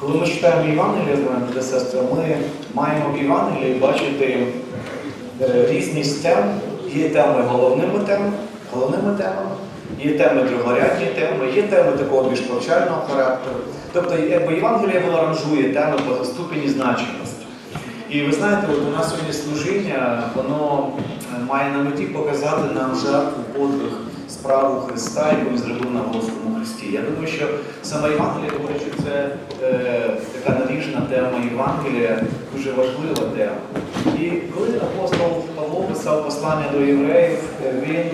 Коли ми читаємо Євангелія, брати та сестри, ми маємо в Євангелії бачити е, різність тем. Є теми головними темами, головними темами, є теми другорядні теми, є теми такого більш повчального характеру. Тобто, Євангелія воно ранжує теми по ступені значимості. І ви знаєте, от у нас сьогодні служіння, воно е, має на меті показати нам жертву, подвиг, справу Христа, яку він зробив на Господному Христі. Я думаю, що саме Євангеліє, говорить, що це е, така наріжна тема Євангелія, дуже важлива тема. І коли апостол Павло писав послання до євреїв, е, він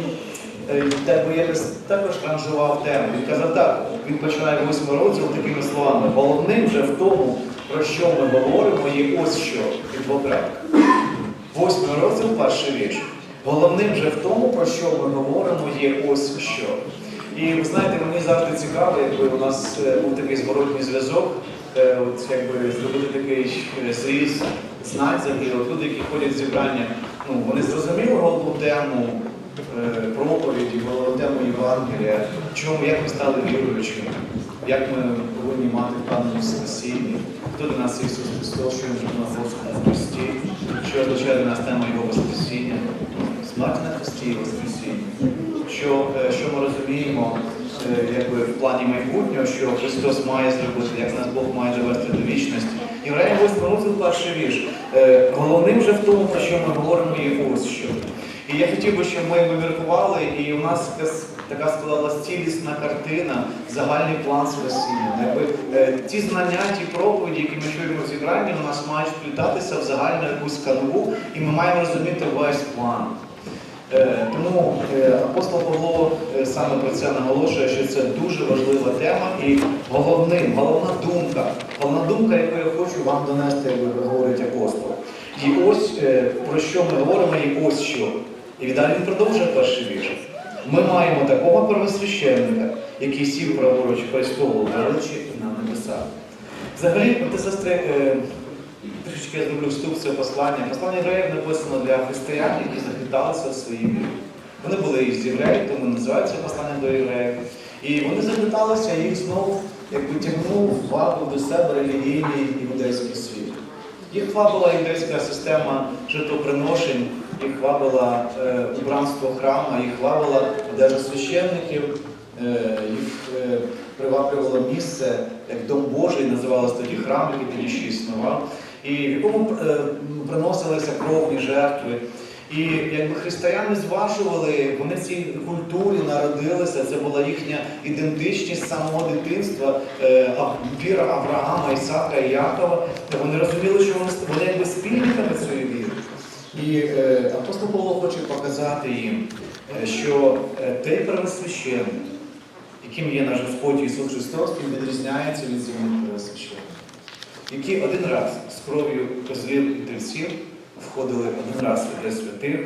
е, так також ранжував тему. Він казав так, він починає восьмий розділ такими словами. Головним же в тому, про що ми говоримо, є ось що двокрапка. Восьмий розділ, перший вірш. Головним же в тому, про що ми говоримо, є ось що. І ви знаєте, мені завжди цікаво, якби у нас е, був такий зворотній зв'язок, е, от якби зробити такий е, зріз знань взагалі. Люди, які ходять зібрання, ну вони зрозуміли головну тему проповіді, головну тему Євангелія, чому, як ми стали віруючими, як ми повинні мати в спасінні, хто для нас Ісус Христос, що Він зробив на Господному Христі, що означає для нас тема Його Воскресіння, смерть на Христі і Що, е, що ми розуміємо е, якби, в плані майбутнього, що Христос має зробити, як нас Бог має довести до вічності. Євреям 8 розділ перший вірш. Е, Головним же в тому, про що ми говоримо, є ось що. І я хотів би, щоб ми виміркували, і у нас така, складалась цілісна картина, загальний план спасіння. Ті знання, ті проповіді, які ми чуємо зібранні, у нас мають вплітатися в загальну якусь канву, і ми маємо розуміти весь план. Е, Тому е, апостол Павло е, саме про це наголошує, що це дуже важлива тема і головним, головна думка, головна думка, яку я хочу вам донести, як говорить апостол. І ось про що ми говоримо, і ось що. І далі він продовжує перший вірш. Ми маємо такого первосвященника, який сів праворуч престолу величі на небесах. Взагалі, сестри, трішечки я зроблю вступ в це послання. Послання євреїв написано для християн, які захиталися в своїй. Вони були із євреїв, тому називається послання до євреїв. І вони захиталися, і їх знов якби тягнув вагу до себе релігійний іудейський світ. Їх вабила єврейська система жертвоприношень, їх вабила е, убранство храму, їх вабила одежа священників, е, їх е, приваблювало місце, як Дом Божий, називалось тоді храм, який тоді ще існував, і в якому е, приносилися кровні жертви. І якби християни зважували, вони в цій культурі народилися, це була їхня ідентичність самого дитинства, е, віра Авраама, Ісака і Якова. Та вони розуміли, що вони, якби спільниками цієї віри. І е, апостол Павло хоче показати їм, що той первосвященник, яким є наш Господь Ісус Христос, він відрізняється від земних первосвященників, які один раз з кров'ю козлів і тельців входили один раз для святих,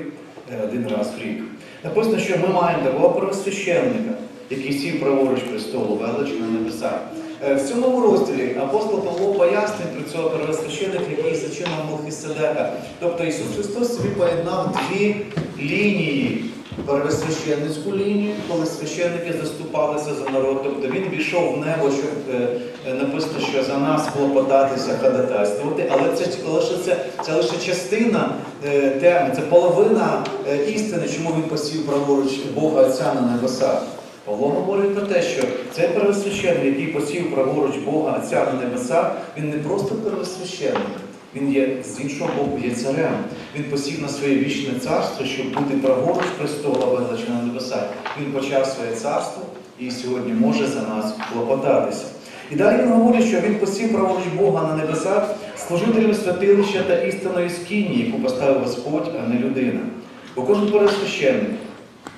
е, один раз в рік. Написано, що ми маємо такого первосвященника, який сів праворуч престолу велич на небесах. Е, В цьому розділі апостол Павло пояснить про цього первосвященника, який зачинив Мелхиседека. Тобто Ісус Христос собі поєднав дві лінії. Первосвященницьку лінію, коли священники заступалися за народ, тобто він війшов в небо, щоб е, е, написано, що за нас клопотатися, ходатайствувати, але це лише це, це лише частина е, теми, це половина істини, чому він посів праворуч Бога Отця на небесах. Павло говорить про те, що цей первосвященник, який посів праворуч Бога Отця на небесах, він не просто первосвященник, він є з іншого боку, є царем. Він посів на своє вічне царство, щоб бути праворуч престола велича на небесах. Він почав своє царство і сьогодні може за нас клопотатися. І далі він говорить, що він посів праворуч Бога на небесах, служителем святилища та істинної скині, яку поставив Господь, а не людина. Бо кожен первосвященник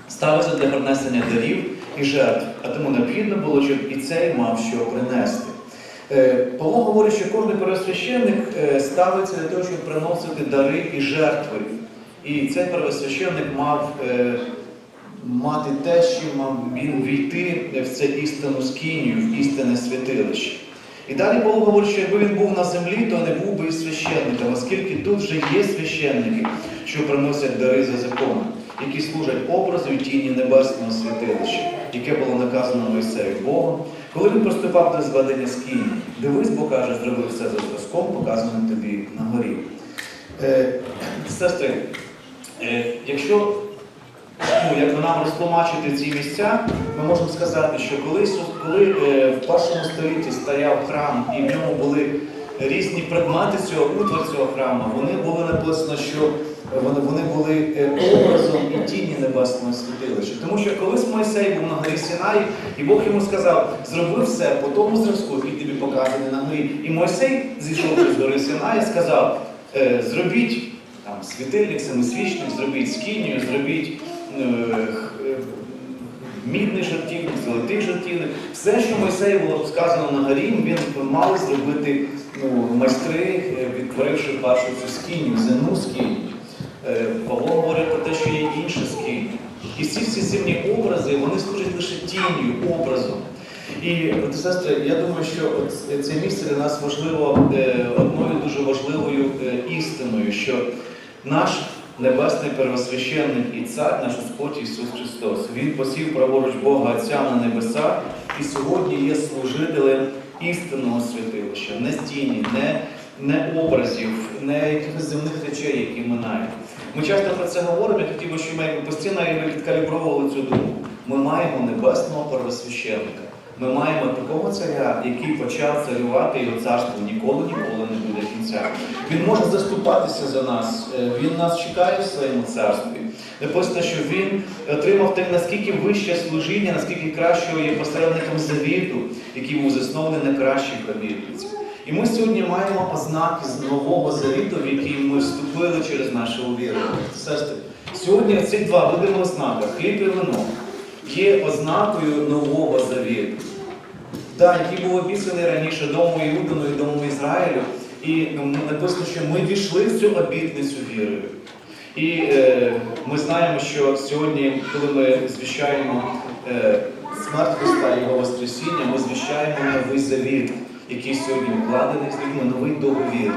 ставиться для принесення дарів і жертв, а тому необхідно було, щоб і цей мав що принести. Е, Павло говорить, що кожен первосвященник е, ставиться для того, щоб приносити дари і жертви. І цей первосвященник мав е, мати те, що мав він війти в це істинну скинію, в істинне святилище. І далі Павло говорить, що якби він був на землі, то не був би священником, оскільки тут вже є священники, що приносять дари за законом. які служать образу і тіні небесного святилища, яке було наказано Мойсею Богом, коли він приступав до зведення скині. Дивись, бо каже, зробив все за зразком, показаним тобі на горі. Е, сестри, е, якщо ну, як нам розтлумачити ці місця, ми можемо сказати, що коли, коли е, в першому столітті стояв храм і в ньому були різні предмети цього утвор цього храму, вони були написано, що вони, вони були е, образом і тіні небесного святилища. Тому що колись Мойсей був на горі Сінаї, і Бог йому сказав, зроби все по тому зразку, який тобі показаний на горі. І Мойсей, зійшовши з гори Сінаї, сказав, е, зробіть там світильник, семисвічник, зробіть скинію, зробіть е, мідний жартівник, золотий жартівник. Все, що Мойсею було сказано на горі, він мали зробити ну, майстри, відтворивши першу цю скиню, земну скиню. Е, Павло говорить про те, що є інша скиня. І ці всі земні образи, вони служать лише тінню, образом. І сестри, я думаю, що це місце для нас важливо е, одною дуже важливою е, істиною, що наш небесний первосвященник і цар, наш Господь Ісус Христос, Він посів праворуч Бога Отця на небесах і сьогодні є служителем істинного святилища, не стіні, не, не образів, не якихось земних речей, які минають. Ми часто про це говоримо, я хотів би, щоб ми постійно відкалібровували цю думку. Ми маємо небесного первосвященника. Ми маємо такого царя, який почав царювати, його царство ніколи ніколи не буде кінця. Він може заступатися за нас, е, він нас чекає в своєму царстві. Написано, що він отримав те наскільки вище служіння, наскільки кращого є посередником завіту, який був заснований на кращих обітниці. І ми сьогодні маємо ознаки з нового завіту, в який ми вступили через наше увірування. Сестри, сьогодні ці два видимо ознака, хліб і вино, є ознакою нового завіту. Да, який був описаний раніше дому Іудину і дому Ізраїлю. І ну, написано, що ми війшли в цю обітницю вірою. І е, ми знаємо, що сьогодні, коли ми звіщаємо е, смерть Христа і Його Воскресіння, ми звіщаємо новий завіт, який сьогодні вкладений з людьми, новий договір.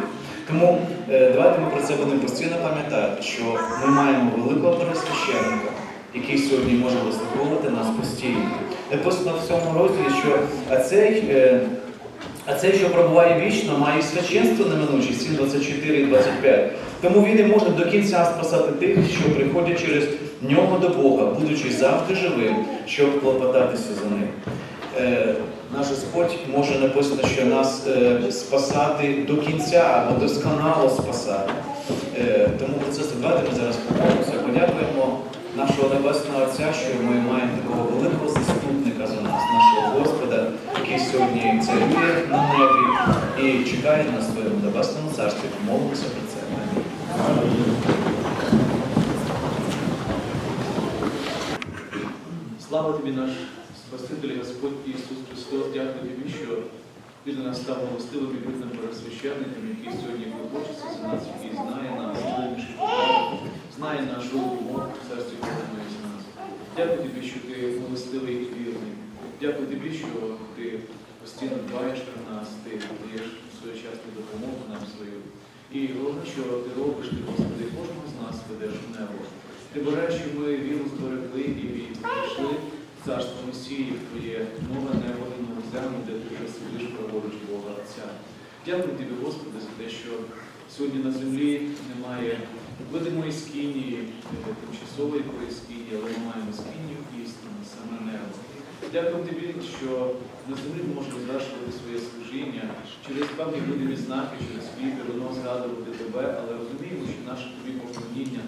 Тому е, давайте ми про це будемо постійно пам'ятати, що ми маємо великого пересвященника, який сьогодні може вислуховувати нас постійно. Написано в цьому розділі, що а цей, е, а цей, що пробуває вічно, має священство неминуче, 7, 24 і 25. Тому він і може до кінця спасати тих, що приходять через нього до Бога, будучи завжди живим, щоб клопотатися за ним. Е, наш Господь може написано, що нас е, спасати до кінця або досконало спасати. Е, тому про це давайте ми зараз помолимося, подякуємо нашого Небесного Отця, що ми маємо такого великого заступника за нас, нашого Господа, який сьогодні царює на небі і чекає на своєму небесному царстві. Помолимося про це. Слава тобі, наш Спаситель Господь Ісус Христос, дякую тобі, що ти для нас став милостивим і вірним пересвященником, який сьогодні клопочеться за нас, який знає нас, знає нашу умов в серці кожної з нас. Дякую тобі, що ти милостивий і вірний. Дякую тобі, що ти постійно дбаєш про нас, ти даєш своєчасну допомогу нам свою. І головне, що ти робиш, ти, Господи, кожного з нас ведеш в небо. Ти береш, щоб ми віру зберегли і прийшли царство Месії, твоє нове небо і нову землю, де ти вже сидиш праворуч Бога Отця. Дякую тобі, Господи, за те, що сьогодні на землі немає видимої скинії, е, тимчасової якоїсь скинії, але ми маємо скинію істину, саме небо. Дякую тобі, що на землі можемо звершувати своє служіння через певні видимі знаки, через і вино згадувати тебе, але розуміємо, що наше тобі поклоніння,